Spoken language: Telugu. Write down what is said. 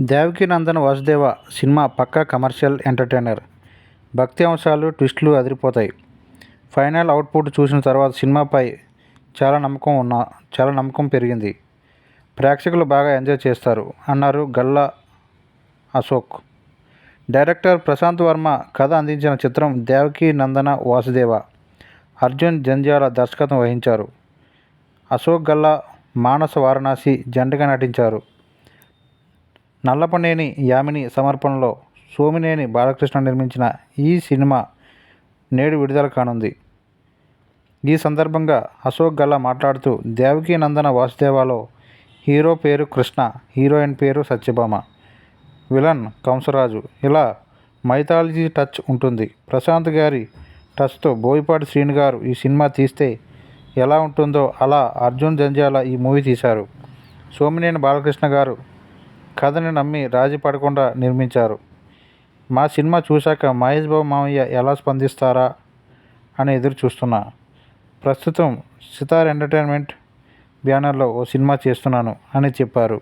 దేవకి నందన వాసుదేవ సినిమా పక్కా కమర్షియల్ ఎంటర్టైనర్. భక్తి అంశాలు ట్విస్టులు అదిరిపోతాయి. ఫైనల్ అవుట్పుట్ చూసిన తర్వాత సినిమాపై చాలా నమ్మకం ఉన్న చాలా నమ్మకం పెరిగింది. ప్రేక్షకులు బాగా ఎంజాయ్ చేస్తారు అన్నారు గల్లా అశోక్. డైరెక్టర్ ప్రశాంత్ వర్మ కథ అందించిన చిత్రం దేవకి నందన వాసుదేవ. అర్జున్ జంధ్యాల దర్శకత్వం వహించారు. అశోక్ గల్లా మానస వారణాసి జంటగా నటించారు. నల్లపనేని యామిని సమర్పణలో సోమినేని బాలకృష్ణ నిర్మించిన ఈ సినిమా నేడు విడుదల కానుంది. ఈ సందర్భంగా అశోక్ గల్లా మాట్లాడుతూ దేవకీ నందన వాసుదేవాలో హీరో పేరు కృష్ణ హీరోయిన్ పేరు సత్యభామ విలన్ కంసరాజు. ఇలా మైథాలజీ టచ్ ఉంటుంది. ప్రశాంత్ గారి టచ్తో బోయపాటి శ్రీను గారు ఈ సినిమా తీస్తే ఎలా ఉంటుందో అలా అర్జున్ జంజాల ఈ మూవీ తీశారు. సోమినేని బాలకృష్ణ గారు కథని నమ్మి రాజీ పడకుండా నిర్మించారు. మా సినిమా చూశాక మహేష్ బాబు మామయ్య ఎలా స్పందిస్తారా అని ఎదురు చూస్తున్నా. ప్రస్తుతం సితార్ ఎంటర్టైన్మెంట్ బ్యానర్లో ఓ సినిమా చేస్తున్నాను అని చెప్పారు.